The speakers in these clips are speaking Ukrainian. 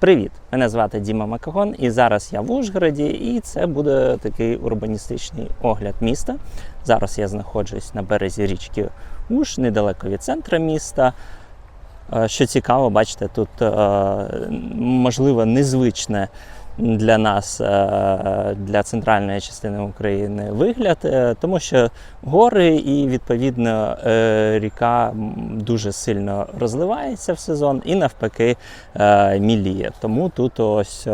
Привіт! Мене звати Діма Макагон, і зараз я в Ужгороді, і це буде такий урбаністичний огляд міста. Зараз я знаходжусь на березі річки Уж, недалеко від центра міста. Е, Що цікаво, бачите, тут е, можливо незвичне для нас, е, для центральної частини України вигляд, е, тому що гори і відповідно е, ріка дуже сильно розливається в сезон і навпаки міліє. Тому тут ось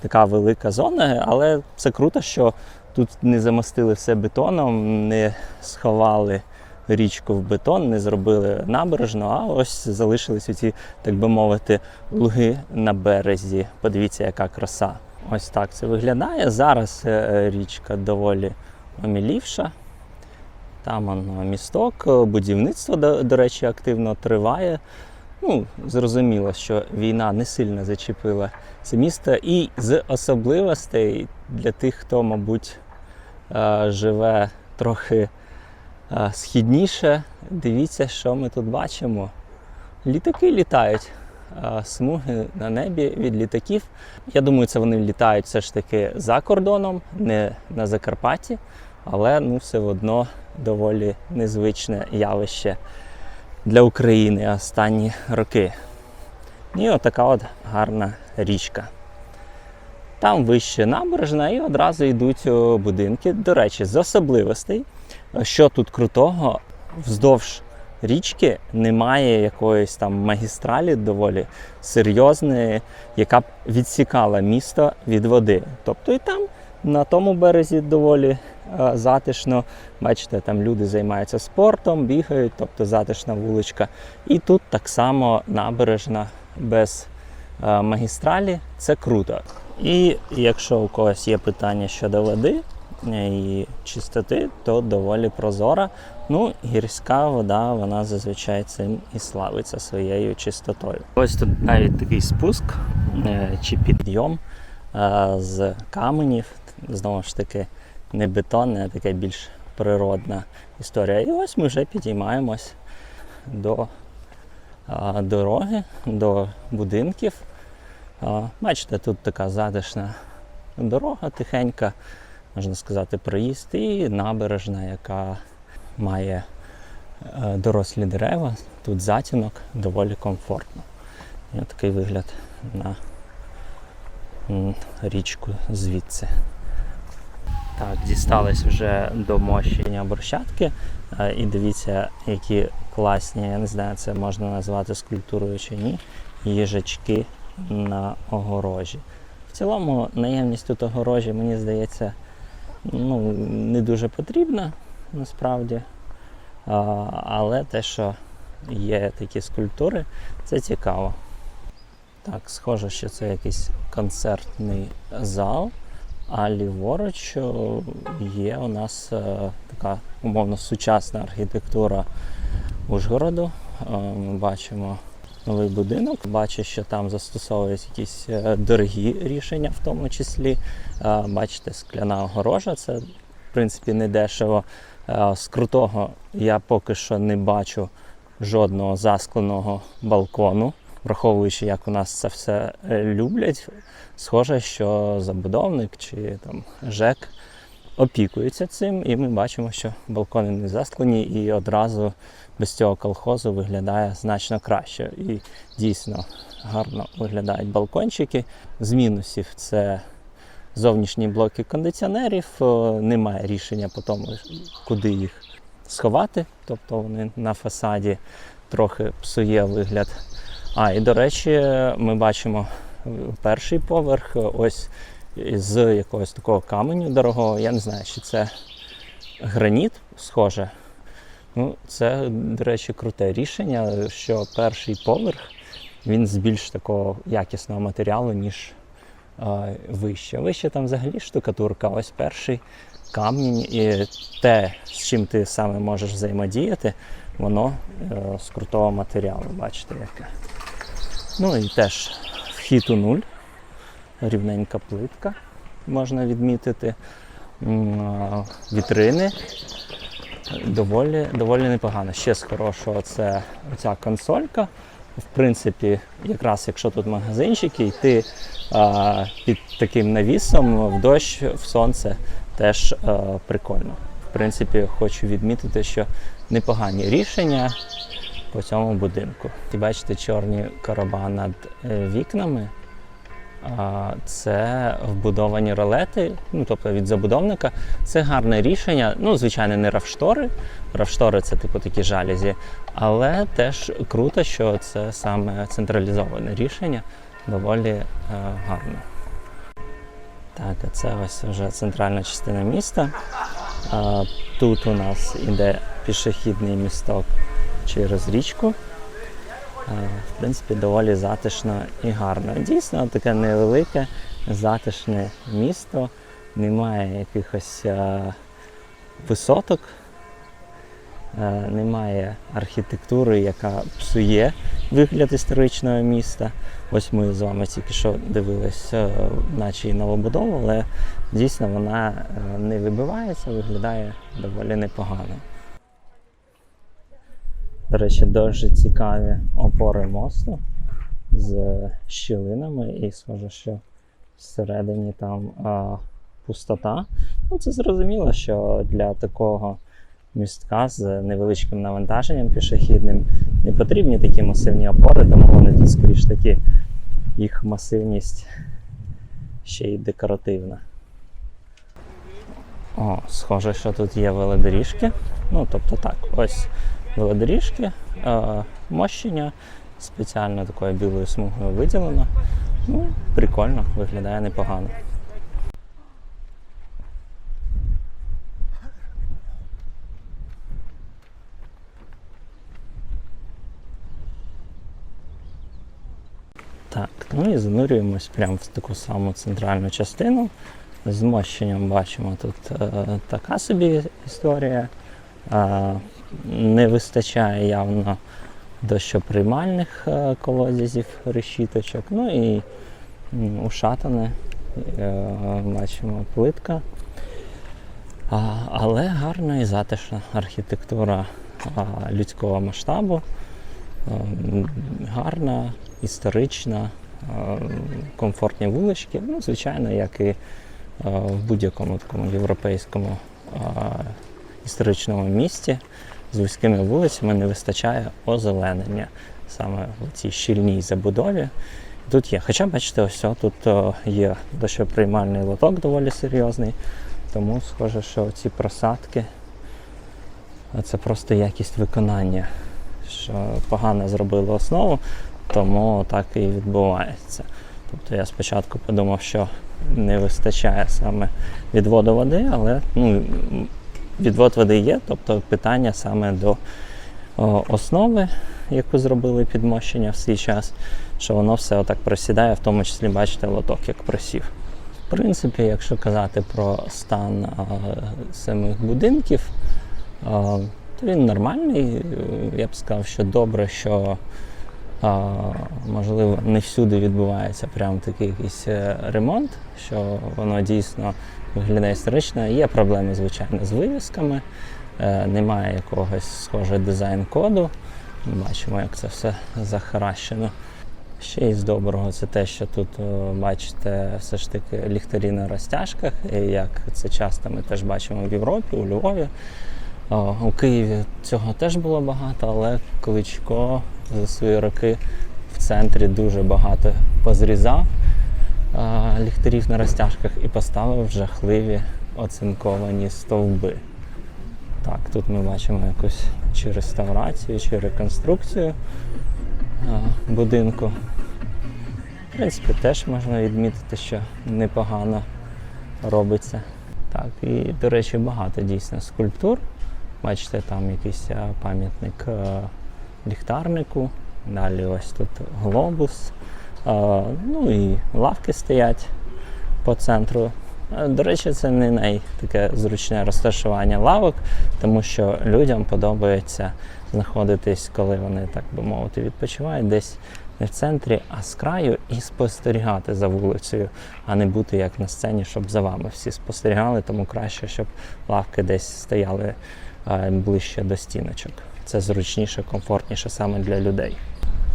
така велика зона, але це круто, що тут не замостили все бетоном, не сховали річку в бетон, не зробили набережну, а ось залишились ці, так би мовити, луги на березі. Подивіться, яка краса. Ось так це виглядає. Зараз е, річка доволі омілівша. Там воно місток, будівництво, до, до речі, активно триває. Ну, зрозуміло, що війна не сильно зачепила це місто. І з особливостей для тих, хто, мабуть, е, живе трохи східніше, дивіться, що ми тут бачимо. Літаки літають. Смуги на небі від літаків. Я думаю, це вони літають все ж таки за кордоном, не на Закарпатті, але ну, все одно доволі незвичне явище для України останні роки. І отака от гарна річка. Там вище набережна і одразу йдуть будинки. До речі, з особливостей, що тут крутого, вздовж річки немає якоїсь там магістралі доволі серйозної, яка б відсікала місто від води. Тобто і там на тому березі доволі е, затишно. Бачите, там люди займаються спортом, бігають, тобто затишна вуличка. І тут так само набережна без е, магістралі. Це круто. І якщо у когось є питання щодо води е, чистоти, то доволі прозора. Ну, гірська вода, вона зазвичай цим і славиться своєю чистотою. Ось тут навіть такий спуск е, чи підйом е, з каменів. Знову ж таки, не бетонне, а така більш природна історія. І ось ми вже підіймаємось до дороги, до будинків. Бачите, тут така затишна дорога тихенька, можна сказати, проїзд, і набережна, яка має е, дорослі дерева. Тут затінок доволі комфортно. І такий вигляд на річку звідси. Так, дістались вже до мощення брусчатки. Е, І дивіться, які класні, я не знаю, це можна назвати скульптурою чи ні, їжачки на огорожі. В цілому наявність тут огорожі, мені здається, ну, не дуже потрібна насправді. А, але те, що є такі скульптури, це цікаво. Так, схоже, що це якийсь концертний зал. А ліворуч є у нас е, така умовно сучасна архітектура Ужгороду. Е, Ми бачимо новий будинок. Бачу, що там застосовують якісь е, дорогі рішення, в тому числі. Е, Бачите, скляна огорожа, це в принципі не дешево. Е, З крутого я поки що не бачу жодного заскленого балкону. Враховуючи, як у нас це все люблять, схоже, що забудовник чи там ЖЕК опікується цим, і ми бачимо, що балкони не засклені, і одразу без цього колхозу виглядає значно краще. І дійсно гарно виглядають балкончики. З мінусів це зовнішні блоки кондиціонерів, немає рішення по тому, куди їх сховати, тобто вони на фасаді трохи псує вигляд. А, і до речі, ми бачимо перший поверх, ось з якогось такого каменю дорогого. Я не знаю, чи це граніт схоже. Ну, це, до речі, круте рішення, що перший поверх він з більш такого якісного матеріалу, ніж е, вище. Вище там взагалі штукатурка, ось перший камінь, і те, з чим ти саме можеш взаємодіяти, воно е, з крутого матеріалу. Бачите, яке. Ну і теж вхід у нуль, рівненька плитка, можна відмітити. Вітрини доволі, доволі непогано. Ще з хорошого це ця консолька. в принципі, якраз якщо тут магазинчики, йти а, під таким навісом в дощ, в сонце теж а, прикольно. В принципі, хочу відмітити, що непогані рішення по цьому будинку. І бачите чорні короба над е, вікнами. Це вбудовані ролети, ну тобто від забудовника. Це гарне рішення. Ну, звичайно, не равштори. Равштори це типу такі жалюзі, але теж круто, що це саме централізоване рішення, доволі е, гарно. Так, а це ось вже центральна частина міста. Тут у нас іде пішохідний місток через річку. Е, В принципі, доволі затишно і гарно. Дійсно, таке невелике, затишне місто, немає якихось е, висоток, е, немає архітектури, яка псує вигляд історичного міста. Ось ми з вами тільки що дивились, е, наче і новобудову, але дійсно вона не вибивається, виглядає доволі непогано. До речі, дуже цікаві опори мосту з щілинами, і схоже, що всередині там а, пустота. Ну, це зрозуміло, що для такого містка з невеличким навантаженням пішохідним не потрібні такі масивні опори, тому вони тут скоріш такі, їх масивність ще й декоративна. О, схоже, що тут є велодоріжки. Ну, тобто так, ось велодоріжки, е, мощення спеціально такою білою смугою виділено. Ну, прикольно, виглядає непогано. Так, ну і занурюємось прямо в таку саму центральну частину. З мощенням бачимо тут е, така собі історія. Е, не вистачає явно дощоприймальних е, колодязів, решіточок. Ну і ушатане, е, бачимо плитка. Але гарна і затишна архітектура людського масштабу. Ем, Гарна, історична, ем, комфортні вулички. Ну, звичайно, як і е, в будь-якому такому європейському е, історичному місті з вузькими вулицями не вистачає озеленення саме в цій щільній забудові. Тут є. Хоча, бачите, ось тут є дощоприймальний лоток доволі серйозний, тому схоже, що ці просадки це просто якість виконання. Що погано зробили основу, тому так і відбувається. Тобто я спочатку подумав, що не вистачає саме відводу води, але ну, відвод води є, тобто питання саме до о, основи, яку зробили підмощення в свій час, що воно все отак просідає, в тому числі, бачите, лоток як просів. В принципі, якщо казати про стан а, самих будинків, а, то він нормальний. Я б сказав, що добре, що можливо не всюди відбувається прям такий якийсь е, ремонт, що воно дійсно виглядає історично. Є проблеми, звичайно, з вивісками, е, немає якогось схоже дизайн-коду. Бачимо, як це все захаращено. Ще із доброго це те, що тут бачите все ж таки ліхтарі на розтяжках, як це часто ми теж бачимо в Європі, у Львові. У Києві цього теж було багато, але Кличко за свої роки в центрі дуже багато позрізав ліхтарів на розтяжках і поставив жахливі оцинковані стовби. Так, тут ми бачимо якусь чи реставрацію, чи реконструкцію будинку. В принципі, теж можна відмітити, що непогано робиться. Так, і, до речі, багато дійсно скульптур. Бачите, там якийсь пам'ятник ліхтарнику. Далі ось тут глобус. Ну і лавки стоять по центру. До речі, це не най таке зручне розташування лавок, тому що людям подобається знаходитись, коли вони, так би мовити, відпочивають десь не в центрі, а з краю і спостерігати за вулицею, а не бути як на сцені, щоб за вами всі спостерігали, тому краще, щоб лавки десь стояли ближче до стіночок. Це зручніше, комфортніше саме для людей.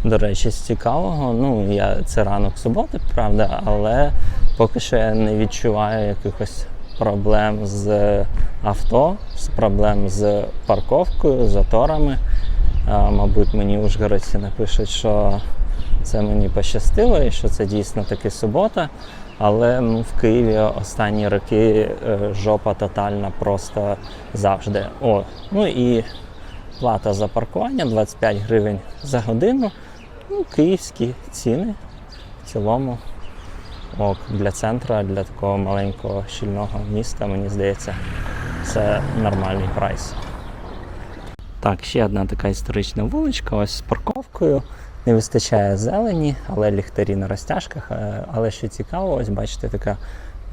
До речі, з цікавого, ну я це ранок суботи, правда, але поки що я не відчуваю якихось проблем з авто, з проблем з парковкою, заторами. А, мабуть, мені ужгородці напишуть, що це мені пощастило і що це дійсно таки субота. Але ну, в Києві останні роки е, жопа тотальна просто завжди. О, ну і плата за паркування 25 гривень за годину. Ну, київські ціни в цілому. Ок, для центра, для такого маленького щільного міста, мені здається, це нормальний прайс. Так, ще одна така історична вуличка, ось з парковкою. Не вистачає зелені, але ліхтарі на розтяжках. Е, Але що цікаво, ось бачите, така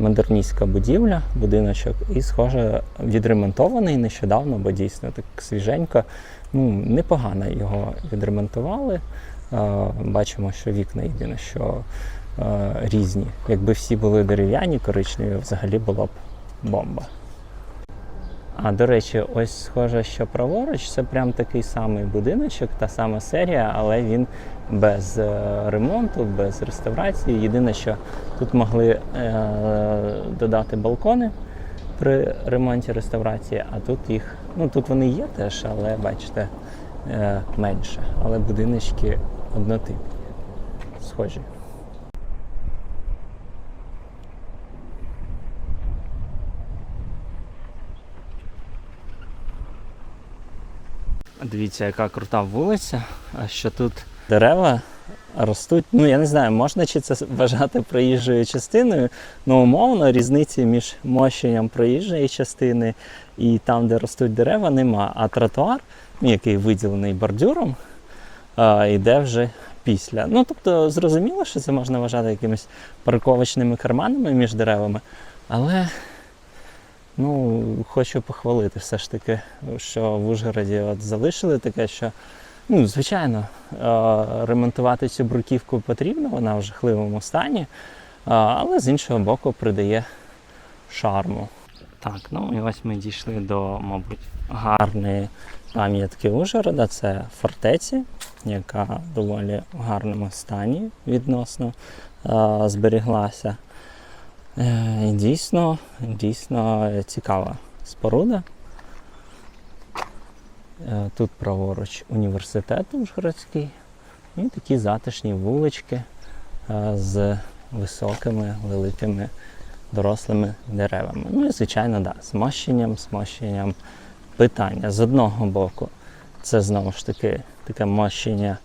модерністська будівля, будиночок, і, схоже, відремонтований нещодавно, бо дійсно так свіженько. Ну, непогано його відремонтували. Бачимо, що вікна єдине, що різні. Якби всі були дерев'яні, коричневі, взагалі було б бомба. А до речі, ось схоже, що праворуч це прям такий самий будиночок, та сама серія, але він без е, ремонту, без реставрації. Єдине, що тут могли е, додати балкони при ремонті реставрації, а тут їх, ну тут вони є теж, але бачите, е, менше. Але будиночки однотипні, схожі. Дивіться, яка крута вулиця, що тут дерева ростуть. Ну, я не знаю, можна чи це вважати проїжджою частиною. Ну, умовно, різниці між мощенням проїжджої частини і там, де ростуть дерева, нема. А тротуар, ну, який виділений бордюром, йде вже після. Ну, тобто, зрозуміло, що це можна вважати якимись парковочними карманами між деревами, але. Ну, хочу похвалити все ж таки, що в Ужгороді от залишили таке, що ну, звичайно, е, ремонтувати цю бруківку потрібно, вона в жахливому стані, е, але з іншого боку придає шарму. Так, ну і ось ми дійшли до, мабуть, гарної пам'ятки Ужгорода. Це фортеці, яка доволі в гарному стані відносно е, зберіглася. Дійсно, дійсно цікава споруда. Е, Тут праворуч університет Ужгородський і такі затишні вулички е, з високими, великими дорослими деревами. Ну і, звичайно, да, з мощенням, з мощенням питання. З одного боку, це знову ж таки таке мощення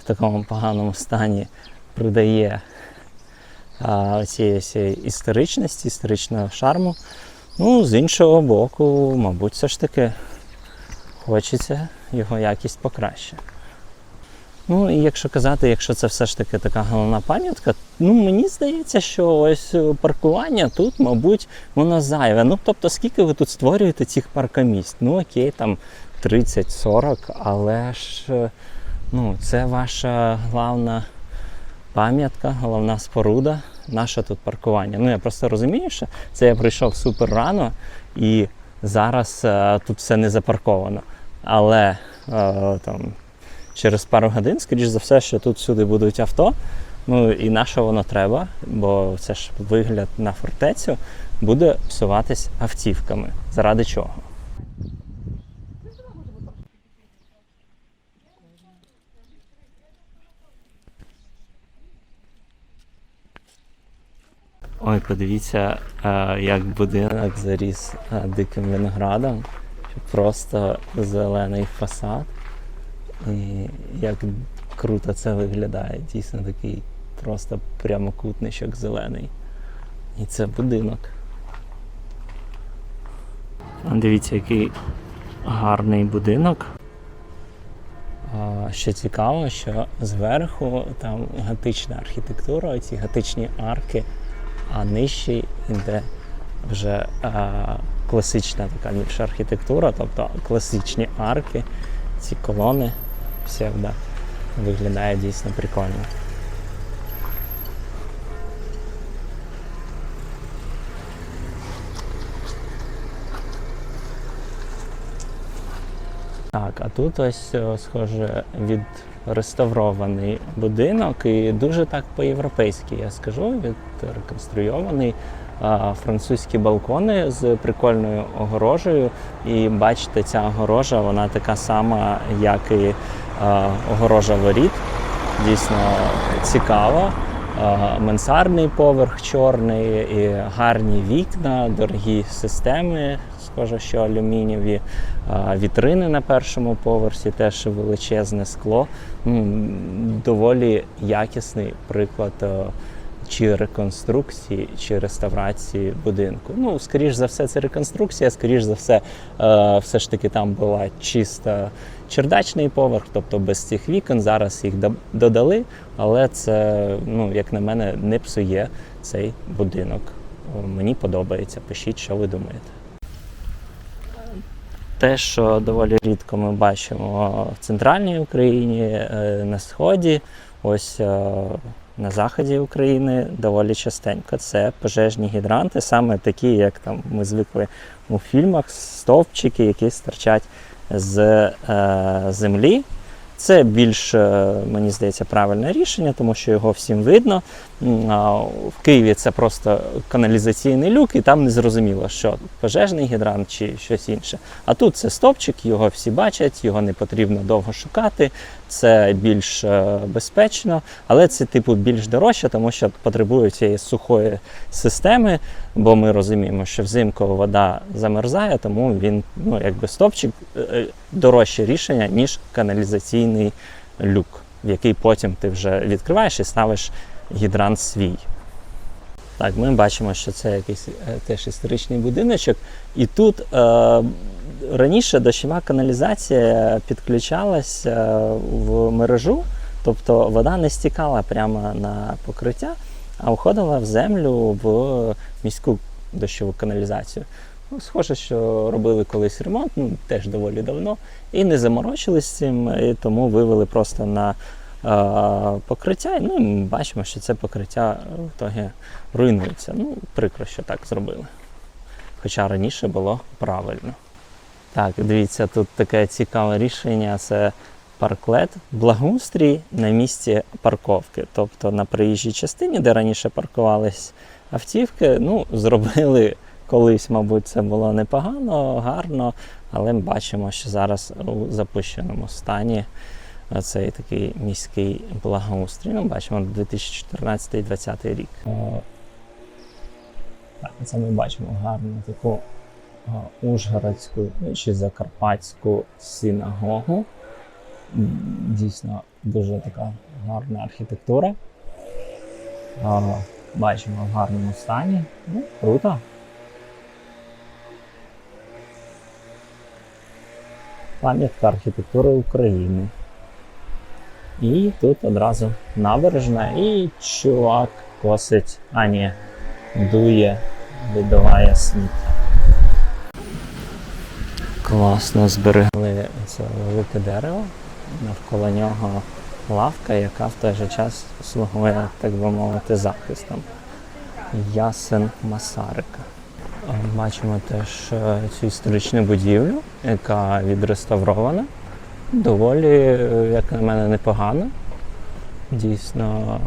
в такому поганому стані придає цієї всієї історичності, історичного шарму. Ну, з іншого боку, мабуть, все ж таки хочеться його якість покращити. Ну і якщо казати, якщо це все ж таки така головна пам'ятка, ну мені здається, що ось е, паркування тут, мабуть, воно зайве. Ну тобто, скільки ви тут створюєте цих паркомісць? Ну окей, там 30-40, але ж е, ну, це ваша головна пам'ятка, головна споруда, наше тут паркування. Ну я просто розумію, що це я прийшов супер рано і зараз е, тут все не запарковано. Але е, там через пару годин, скоріш за все, що тут всюди будуть авто. Ну і на що воно треба, бо це ж вигляд на фортецю буде псуватись автівками. Заради чого? Ой, подивіться, е, як будинок заріс е, диким виноградом. Просто зелений фасад. І як круто це виглядає. Дійсно такий просто прямокутничок зелений. І це будинок. Дивіться, який гарний будинок. Що цікаво, що зверху там готична архітектура, ці готичні арки, а нижче йде вже класична така більша архітектура, тобто класичні арки, ці колони псевдо виглядає дійсно прикольно. Так, а тут ось, схоже, від реставрований будинок і дуже так по-європейськи, я скажу, відреконструйований. Французькі балкони з прикольною огорожею. І бачите, ця огорожа вона така сама, як і огорожа воріт. Дійсно цікава. А, Мансардний поверх чорний, і гарні вікна, дорогі системи, схоже, що алюмінієві. Вітрини на першому поверсі, теж величезне скло. Доволі якісний приклад чи реконструкції, чи реставрації будинку. Ну, скоріш за все, це реконструкція, скоріш за все, е, все ж таки там була чиста чердачний поверх, тобто без цих вікон. Зараз їх додали, але це, ну, як на мене, не псує цей будинок. Мені подобається. Пишіть, що ви думаєте. Те, що доволі рідко ми бачимо в центральній Україні, е, на сході, ось е, на заході України доволі частенько. Це пожежні гідранти, саме такі, як там ми звикли у фільмах, стовпчики, які стирчать з е, землі. Це більш, е, мені здається, правильне рішення, тому що його всім видно. В Києві це просто каналізаційний люк, і там не зрозуміло, що пожежний гідрант чи щось інше. А тут це стовпчик, його всі бачать, його не потрібно довго шукати. Це більш е, безпечно, але це типу більш дорожче, тому що потребує цієї сухої системи, бо ми розуміємо, що взимку вода замерзає, тому він, ну якби стовпчик е, е, дорожче рішення, ніж каналізаційний люк, в який потім ти вже відкриваєш і ставиш гідрант свій. Так, ми бачимо, що це якийсь е, теж історичний будиночок. І тут е, раніше дощова каналізація підключалась е, в мережу, тобто вода не стікала прямо на покриття, а входила в землю в міську дощову каналізацію. Ну, схоже, що робили колись ремонт, ну, теж доволі давно, і не заморочились цим, і тому вивели просто на покриття. Ну, і ми бачимо, що це покриття в ітогі руйнується. Ну, прикро, що так зробили. Хоча раніше було правильно. Так, дивіться, тут таке цікаве рішення це парклет, благоустрій на місці парковки. Тобто на проїжджій частині, де раніше паркувались автівки, ну, зробили колись, мабуть, це було непогано, гарно, але ми бачимо, що зараз у запущеному стані цей такий міський благоустрій. Ну, бачимо 2014-2020 рік. Так, це ми бачимо гарну таку Ужгородську ну, чи Закарпатську синагогу. Дійсно дуже така гарна архітектура. Бачимо в гарному стані. Ну, круто. Пам'ятка архітектури України. І тут одразу набережна, і чувак косить, а ні, дує, видуває сміття. Класно зберегли це велике дерево, навколо нього лавка, яка в той же час слугує, так би мовити, захистом. Ясен Масарика. Бачимо теж цю історичну будівлю, яка відреставрована. Доволі, е, як на мене, непогано. Дійсно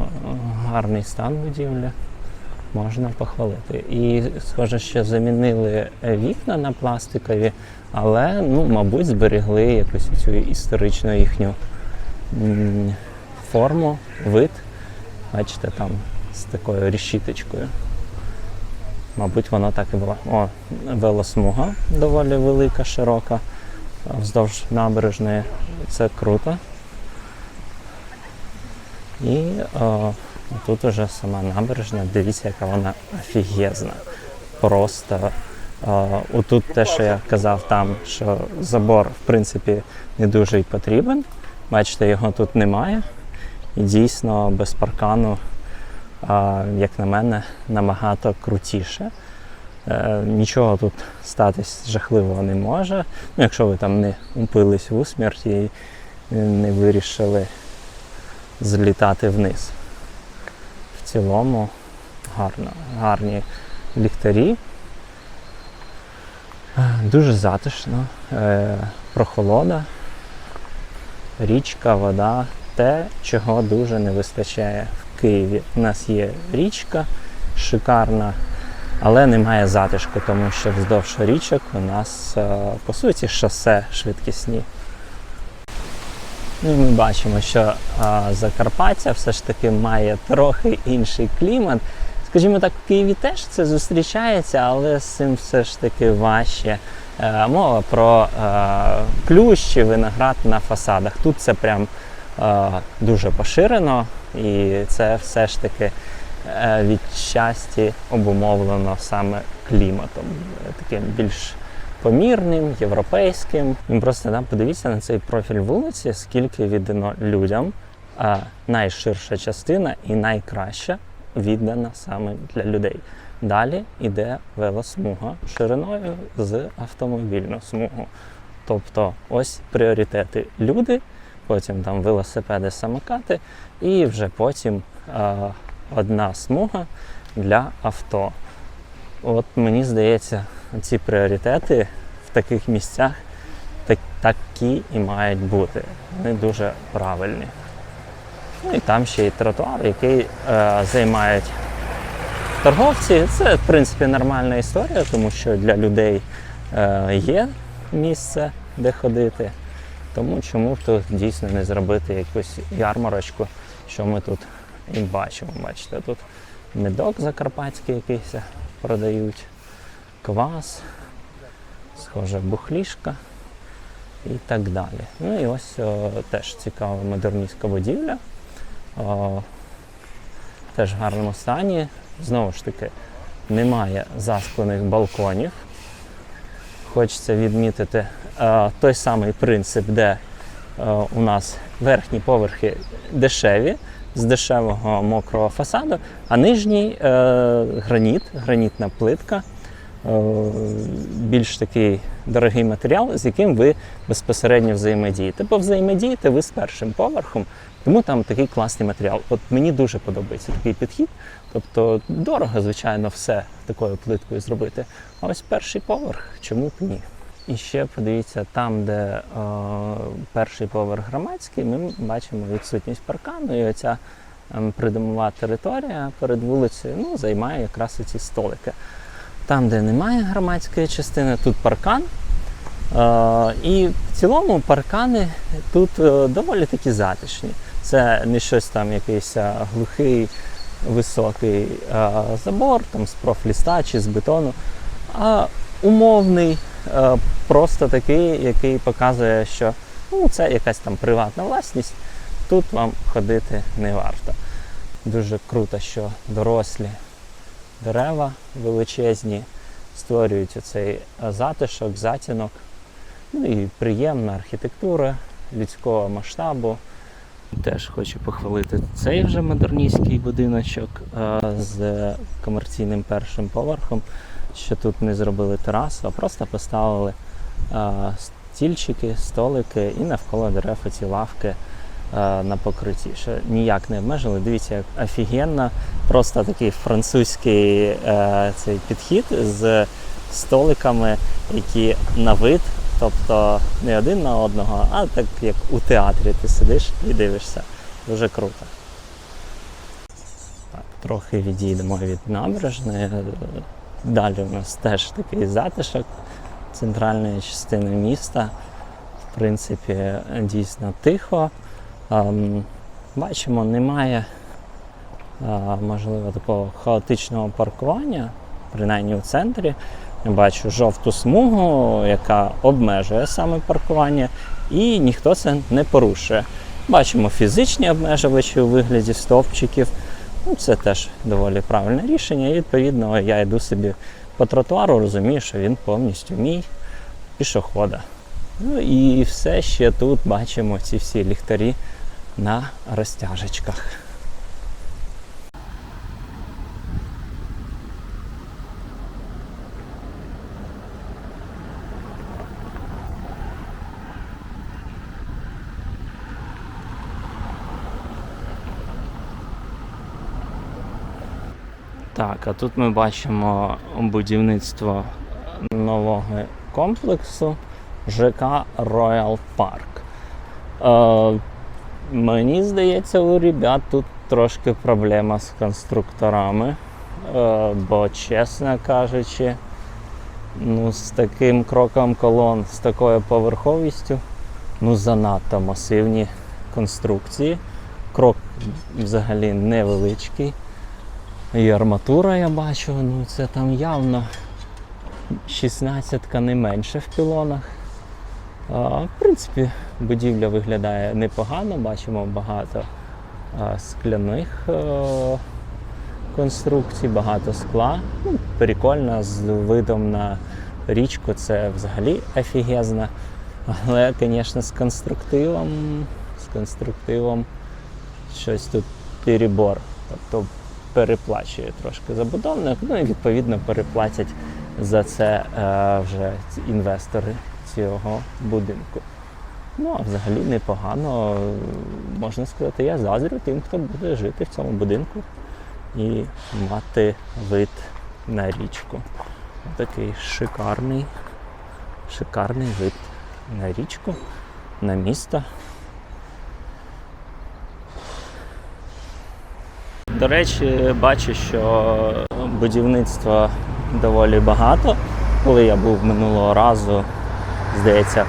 гарний стан будівлі. Можна похвалити. І схоже, що замінили вікна на пластикові, але, ну, мабуть, зберегли якусь цю історичну їхню форму, вид. Бачите, там з такою решіточкою. Мабуть, воно так і було. О, велосмуга доволі велика, широка, вздовж набережної. Це круто. І о, тут уже сама набережна, дивіться, яка вона офігезна. Просто о, отут те, що я казав там, що забор, в принципі, не дуже й потрібен. Бачите, його тут немає. І дійсно без паркану, а, як на мене, набагато крутіше. Е, Нічого тут статись жахливого не може. Ну, якщо ви там не упились в усмерть і не вирішили злітати вниз. В цілому гарно, гарні ліхтарі. Е, Дуже затишно, е, прохолода, річка, вода, те, чого дуже не вистачає в Києві. У нас є річка шикарна, але немає затишку, тому що вздовж річок у нас е, по суті шосе швидкісні. Ну, ми бачимо, що а, Закарпаття все ж таки має трохи інший клімат. Скажімо так, в Києві теж це зустрічається, але з цим все ж таки важче. Е, мова про е, плющі, виноград на фасадах. Тут це прям е, дуже поширено, і це все ж таки е, відчасті обумовлено саме кліматом, е, таким більш помірним, європейським. І просто да, подивіться на цей профіль вулиці, скільки віддано людям. А найширша частина і найкраща віддана саме для людей. Далі йде велосмуга шириною з автомобільну смугу. Тобто ось пріоритети люди, потім там велосипеди, самокати, і вже потім е, одна смуга для авто. От мені здається, ці пріоритети в таких місцях так, такі і мають бути. Вони дуже правильні. Ну і там ще й тротуар, який е, займають торговці. Це, в принципі, нормальна історія, тому що для людей е, є місце, де ходити. Тому чому б тут дійсно не зробити якусь ярмарочку, що ми тут і бачимо. Бачите, тут медок закарпатський якийсь продають, квас, схоже, бухлішка і так далі. Ну і ось о, теж цікава модерністська будівля. О, теж в гарному стані. Знову ж таки, немає засклених балконів. Хочеться відмітити е, той самий принцип, де е, у нас верхні поверхи дешеві, з дешевого мокрого фасаду, а нижній е, граніт, гранітна плитка, е, більш такий дорогий матеріал, з яким ви безпосередньо взаємодієте. Бо взаємодієте ви з першим поверхом, тому там такий класний матеріал. От мені дуже подобається такий підхід. Тобто дорого, звичайно, все такою плиткою зробити. А ось перший поверх, чому б ні? І ще подивіться, там, де е, перший поверх громадський, ми бачимо відсутність паркану, і оця е, придомова територія перед вулицею ну, займає якраз ці столики. Там, де немає громадської частини, тут паркан. Е, і в цілому паркани тут е, доволі такі затишні. Це не щось там якийсь е, глухий, високий е, забор там, з профліста чи з бетону, а умовний, е, просто такий, який показує, що ну, це якась там приватна власність, тут вам ходити не варто. Дуже круто, що дорослі дерева величезні створюють цей затишок, затінок. Ну і приємна архітектура людського масштабу. Теж хочу похвалити цей вже модерністський будиночок е, з комерційним першим поверхом, що тут не зробили терасу, а просто поставили е, стільчики, столики і навколо дерев ці лавки е, на покритті. Ще ніяк не обмежили. Дивіться, як офігенно, просто такий французький е, цей підхід з столиками, які на вид Тобто не один на одного, а так як у театрі ти сидиш і дивишся. Дуже круто. Трохи відійдемо від набережної. Далі у нас теж такий затишок центральної частини міста. В принципі, дійсно тихо. Ем, Бачимо, немає е, можливо такого хаотичного паркування, принаймні у центрі. Я бачу жовту смугу, яка обмежує саме паркування, і ніхто це не порушує. Бачимо фізичні обмежувачі у вигляді стовпчиків. Ну, Це теж доволі правильне рішення. І відповідно я йду собі по тротуару, розумію, що він повністю мій пішохода. Ну і все ще тут бачимо ці всі ліхтарі на розтяжечках. Так, а тут ми бачимо будівництво нового комплексу ЖК Royal Park. Е, Мені здається, у ребят тут трошки проблема з конструкторами. Е, Бо, чесно кажучи, ну, з таким кроком колон, з такою поверховістю, ну, занадто масивні конструкції. Крок взагалі невеличкий. І арматура я бачу, ну це там явно 16 не менше в пілонах. А, в принципі, будівля виглядає непогано, бачимо багато а, скляних е, конструкцій, багато скла. Ну, прикольно, з видом на річку це взагалі офігезно. Але, звісно, з конструктивом, з конструктивом щось тут перебор. Тобто переплачує трошки забудовник, ну і відповідно переплатять за це е, вже інвестори цього будинку. Ну, а взагалі непогано, можна сказати, я заздрю тим, хто буде жити в цьому будинку і мати вид на річку. Такий шикарний, шикарний вид на річку, на місто. До речі, бачу, що будівництва доволі багато. Коли я був минулого разу, здається,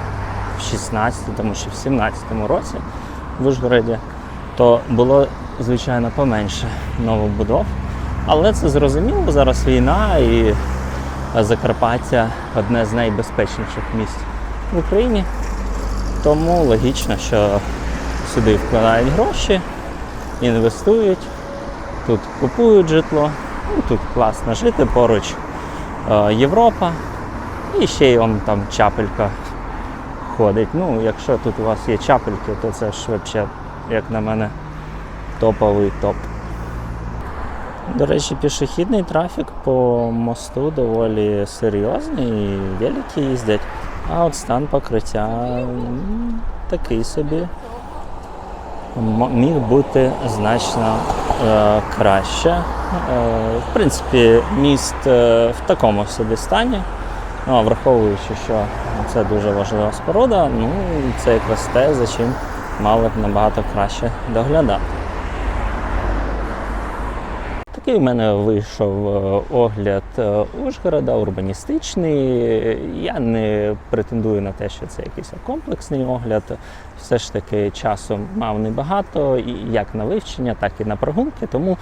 в 16-му чи в 17-му році в Ужгороді, то було, звичайно, поменше новобудов. Але це зрозуміло, зараз війна і Закарпаття одне з найбезпечніших місць в Україні. Тому логічно, що сюди вкладають гроші, інвестують, тут купують житло, ну, тут класно жити, поруч е, Європа. І ще й он там чапелька ходить. Ну, якщо тут у вас є чапельки, то це ж взагалі, як на мене, топовий топ. До речі, пішохідний трафік по мосту доволі серйозний, і велики їздять. А от стан покриття такий собі. Міг бути значно е, краще. Е, в принципі, міст е, в такому собі стані. Ну, а враховуючи, що це дуже важлива споруда, ну це якраз те, за чим мали б набагато краще доглядати. Такий в мене вийшов е, огляд е, Ужгорода, урбаністичний. Я не претендую на те, що це якийсь комплексний огляд. Все ж таки часу мав небагато, і як на вивчення, так і на прогулки. Тому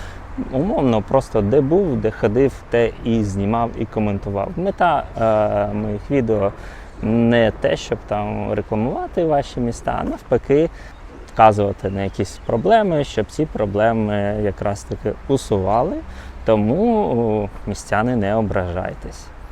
умовно просто де був, де ходив, те і знімав і коментував. Мета е, моїх відео не те, щоб там рекламувати ваші міста, а навпаки, вказувати на якісь проблеми, щоб ці проблеми якраз таки усували. Тому містяни не ображайтесь.